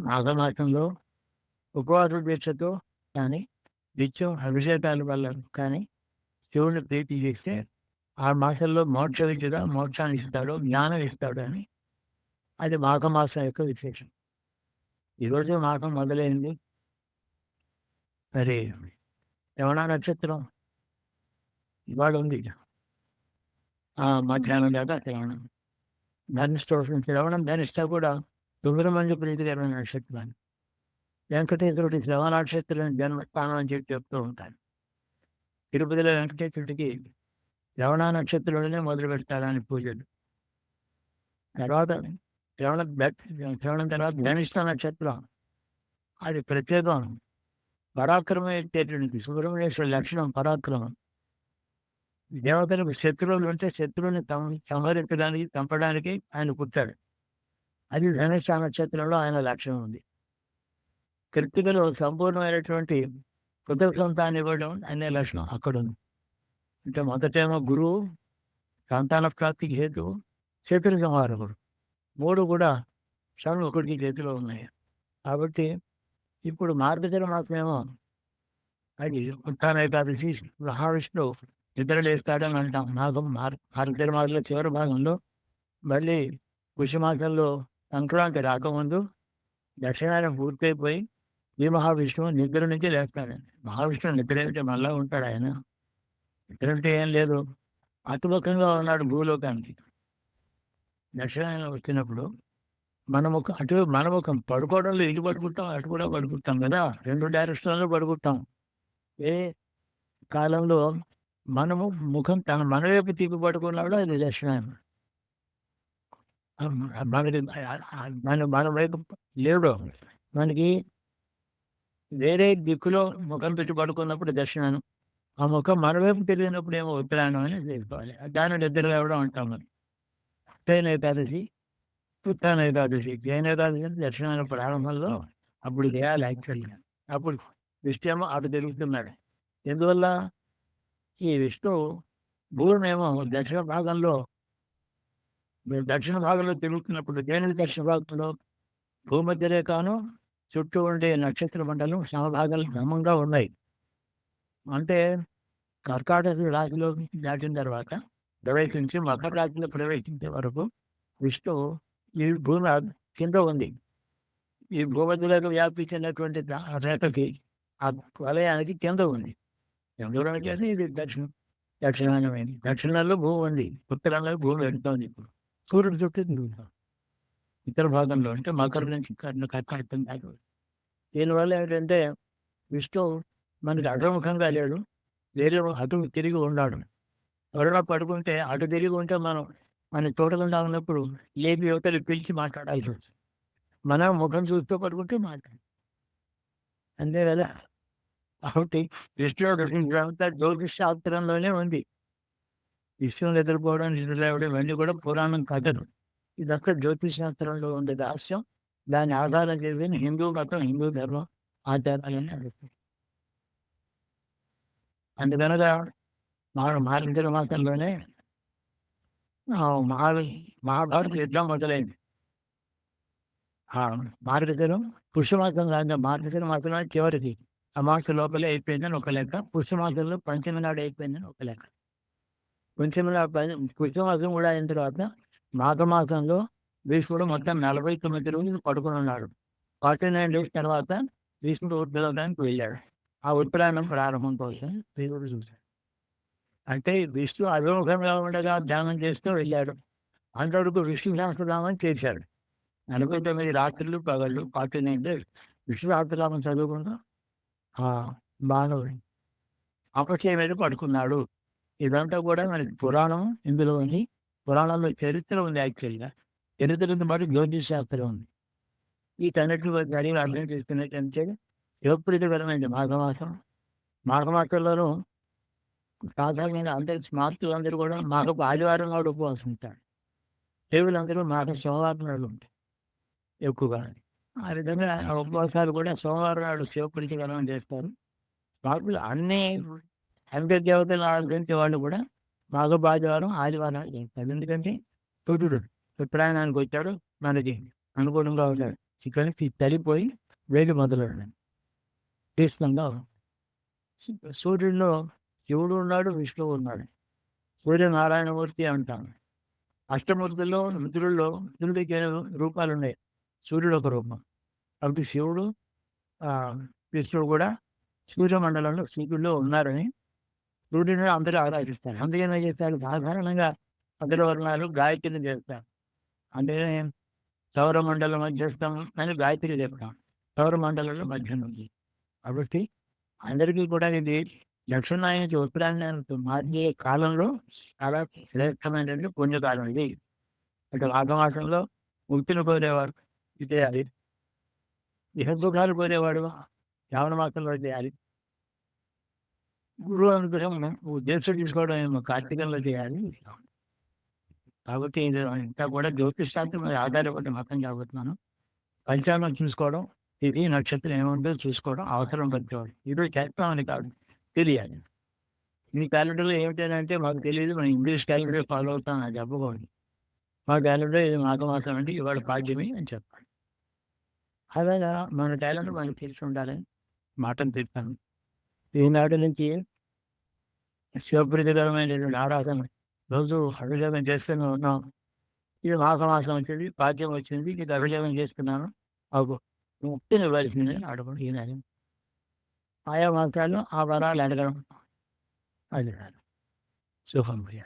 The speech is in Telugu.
మాఘమాసంలో ఉపవాస దీక్షతో కానీ నిత్యం అభిషేకాల వల్ల కానీ శివుని ప్రీతి చేస్తే ఆ మాసంలో మోక్ష విద్యగా మోక్షాన్ని ఇస్తాడు జ్ఞానం ఇస్తాడు అని అది మాఘమాసం యొక్క విశేషం. ఈరోజు మాఘం మొదలైంది. మరి శ్రవణ నక్షత్రం ఇవాళ ఉంది. ఆ మధ్యాహ్నం దాకా శ్రవణం ధనిష్టోషం శ్రవణం ధనిష్ట కూడా తొమ్మిది ప్రీతికరమైన నక్షత్రాన్ని వెంకటేశ్వరుడి శ్రవ నక్షత్రం జన్మస్థానం అని చెప్పి చెప్తూ ఉంటాను తిరుపతిలో వెంకటేశ్వరుడికి శ్రవణ నక్షత్రంలోనే మొదలు పెడతారని పూజలు. తర్వాత శ్రవణ శ్రవణం తర్వాత ధనిష్ట నక్షత్రం. అది ప్రత్యేకం. పరాక్రమం ఎత్తేటువంటి సుబ్రహ్మణ్యేశ్వర లక్షణం పరాక్రమం. దేవతలకు శత్రువులు ఉంటే శత్రువుని సంహరించడానికి చంపడానికి ఆయన పుట్టాడు. అది ధనుష నక్షత్రంలో ఆయన లక్ష్యం ఉంది. కృతికలో సంపూర్ణమైనటువంటి పుత్ర సంతాన్ని ఇవ్వడం అనే లక్షణం అక్కడ ఉంది. అంటే మొదటేమో గురువు సంతాన ప్రాప్తికి హేతు శత్రు సంహారకుడు మూడు కూడా షణ్ముఖుడికి చేతిలో ఉన్నాయి. కాబట్టి ఇప్పుడు మార్గశిర మాసమేమో అది ఉత్థాన ఏకాదశి మహావిష్ణు నిద్రలేస్తాడని అంటాం. నాకు మార్ మార్గశిర మాసంలో చివరి భాగంలో మళ్ళీ పుష్యమాసంలో సంక్రాంతి రాకముందు దక్షిణాయనం పూర్తయిపోయి ఈ మహావిష్ణువు నిద్ర నుంచి లేస్తాడండి మహావిష్ణువు నిద్ర అయితే మళ్ళా ఉంటాడు ఆయన. నిద్ర అంటే ఏం లేదు. అతుముఖంగా ఉన్నాడు భూలోకానికి. దక్షిణాయనం వచ్చినప్పుడు మనము అటు మన ముఖం పడుకోవడంలో ఇది పడుకుంటాం అటు కూడా పడుకుంటాం కదా. రెండు డైరెక్షన్లో పడుకుంటాం. ఏ కాలంలో మనము ముఖం తన మన వైపు తిప్పి పడుకున్నాడు అది దక్షిణాయనం మనకి మన మన వైపు లేడు. మనకి వేరే దిక్కులో ముఖం పెట్టి పడుకున్నప్పుడు దర్శనం ఆ ముఖం మన వైపు ఏమో ఉత్తరాయణం అని తెలుసుకోవాలి దాని నిద్ర లేవడం అంటాం మనం. ఉత్తైన ఏకాదశి పుత్తాన ఏకాదశి జైన ఏకాదశి అంటే దర్శనాల ప్రారంభంలో అప్పుడు చేయాలి యాక్చువల్గా అప్పుడు విష్ణు అటు తిరుగుతున్నాడు. ఎందువల్ల? ఈ విష్ణు భూమేమో దక్షిణ భాగంలో దక్షిణ భాగంలో తిరుగుతున్నప్పుడు దేని దక్షిణ భాగంలో భూమధ్య రేఖను చుట్టూ ఉండే నక్షత్ర మండలం సమభాగాలు క్రమంగా ఉన్నాయి. అంటే కర్కాటక రాశిలో దాటిన తర్వాత ప్రవేశించి మకర రాశిలో ప్రవేశించే వరకు విష్ణు ఈ భూమి కింద ఉంది. ఈ భూమధ్యలోకి వ్యాపించినటువంటి రేఖకి ఆ వలయానికి కింద ఉంది. ఎందుకంటే ఇది దక్షిణం దక్షిణాయనమైంది దక్షిణంలో భూమి ఉంది. ఉత్తరంలో భూమి వెళ్తోంది ఇప్పుడు. సూర్యుడు చుట్టూ తిరుగుతాం ఇతర భాగంలో అంటే మకర నుంచి కర్కాటకం దాకా దీనివల్ల ఏంటంటే విష్ణు మనకి అడ్రముఖంగా లేడు. వేరే అటు తిరిగి ఉన్నాడు. ఎవరైనా పడుకుంటే అటు తిరిగి ఉంటే మనం మన తోటకుండా ఉన్నప్పుడు లేపి యువతలు పిలిచి మాట్లాడాల్సి వస్తుంది మనం ముఖం చూస్తూ పడుకుంటే మాట్లాడు. అంతే కదా? కాబట్టి విష్ణుడు జ్యోతిష్ శాస్త్రంలోనే ఉంది. విష్ణువు నిద్రపోవడం నిద్రలేవడం ఇవన్నీ కూడా పురాణం కథలు. ఇదంతా జ్యోతిష్ శాస్త్రంలో ఉండే రహస్యం. దాని ఆధారం చేసిన హిందూ మతం హిందూ ధర్మం ఆచారాలని అడుగుతుంది అందుకనగా మా మార్గశిర మాసంలోనే మహా మహాభారత యుద్ధం మొదలైంది. మార్గశిరం పుష్యమాసం కాదు మార్గశిర మాసంలో చివరికి ఆ మాస లోపలే అయిపోయిందని ఒక లెక్క పుష్యమాసంలో పంచమి నాడు అయిపోయిందని ఒక లెక్క. కొంచెం కృష్ణమాసం కూడా అయిన తర్వాత మాఘమాసంలో భీష్ముడు మొత్తం నలభై తొమ్మిది రోజులు పడుకుని ఉన్నాడు ఫార్టీ నైన్ డేస్ తర్వాత భీష్ముడు ఉద్యోగానికి వెళ్ళాడు. ఆ ఉత్తరాయణం ప్రారంభం కోసం దేవుడు చూశాడు. అంటే విష్ణు అభిముఖంగా ఉండగా ధ్యానం చేస్తూ వెళ్ళాడు. అంతవరకు విష్ణు సహస్రనామం చేశాడు. నలభై తొమ్మిది రాత్రులు పగళ్ళు forty nine days Vishnu Sahasranamam చదువుకుంటూ బాణవుడు అపక్షయం మీద పడుకున్నాడు. ఇదంతా కూడా మనకి పురాణం ఇందులో ఉంది. పురాణంలో చరిత్ర ఉంది యాక్చువల్గా చరిత్రతో పాటు మరి జ్యోతిష్ శాస్త్రం ఉంది. ఈ తన్నట్లు జరిగి అర్థం చేసుకున్నట్టు శివప్రీతికరమైంది మాఘమాసం. మాఘమాసంలోనూ సాధారణంగా అందరి స్మార్తులు అందరూ కూడా మాకు ఆదివారం నాడు ఉపవాసం ఉంటారు. దేవులందరూ మాకు సోమవారం నాడు ఉంటాయి ఎక్కువగా. ఆ విధంగా ఉపవాసాలు కూడా సోమవారం నాడు శివప్రీతికరం చేస్తారు. మాకు అన్ని అందరి దేవతలు ఆరాధించే వాళ్ళు కూడా మాకు ఆదివారం ఆదివారం చేస్తారు. ఎందుకంటే సూర్యుడు ఉత్తరాయణానికి వచ్చాడు మనకి అనుకూలంగా ఉంటాడు ఇక్కడికి తలిపోయి వేడి మొదలైంది తీర్థంగా సూర్యుడిలో శివుడు ఉన్నాడు విష్ణువు ఉన్నాడు. సూర్య నారాయణమూర్తి అంటాం అష్టమూర్తుల్లో రుద్రుల్లో రుద్రుడికి రూపాలు ఉన్నాయి. సూర్యుడు ఒక రూపం. కాబట్టి శివుడు విష్ణువు కూడా సూర్యమండలంలో సూర్యుడిలో ఉన్నారని సూర్యుడిని అందరూ ఆరాధిస్తారు. అందుకని ఏం చేస్తారు? సాధారణంగా అగ్రవర్ణాలు గాయత్రిని చేస్తారు. అంటే సౌరమండలం మధ్యస్థం అని గాయత్రి చెప్తాం సౌరమండలంలో మధ్య ఉంది. కాబట్టి అందరికీ కూడా ఇది దక్షిణాయన ఉత్తరాయణానికి మార్చే కాలంలో చాలా శ్రేష్టమైనటువంటి పుణ్యకాలం ఇది. అంటే ఆగమాసంలో ముక్తిని కోరేవారు ఇది చేయాలి ఇహదుఖాలు కోరేవాడు శ్రావణ మాసంలో చేయాలి గురువు అనుగ్రహం దీక్ష తీసుకోవడం ఏమో కార్తీకంలో చేయాలి. కాబట్టి ఇది ఇంకా కూడా జ్యోతిషాంతం ఆధారపడి మతం కాబోతున్నాను పంచాంగం చూసుకోవడం ఇది నక్షత్రం ఏముందో చూసుకోవడం అవసరం పడుతుంది ఇది చేస్తామని కాదు తెలియాలి. మీ క్యాలెండర్లో ఏమిటంటే మాకు తెలియదు మనం ఇంగ్లీష్ క్యాలెండర్ ఫాలో అవుతాం అని చెప్పకూడదు. మా క్యాలెండర్ ఇది మాఘమాసం అంటే ఇవాళ పాడ్యమి అని చెప్పాలి. అలాగా మన క్యాలెండర్ మనకు తెలిసి ఉండాలని మాటను తెస్తాను ఈనాటి నుంచి శివప్రీతికరమైనటువంటి ఆరాధన రోజు అభిషేకం చేస్తూనే ఉన్నాం. ఇది మాసమాసం వచ్చింది పాద్యం వచ్చింది ఇది అభిషేకం చేస్తున్నాను. అవు ముక్తిని ఇవ్వాల్సింది అడగడం ఈనాడు ఆయా మాసాల్లో ఆ వరాలు అడగడం. అది రాదు. శుభం ప్రియ.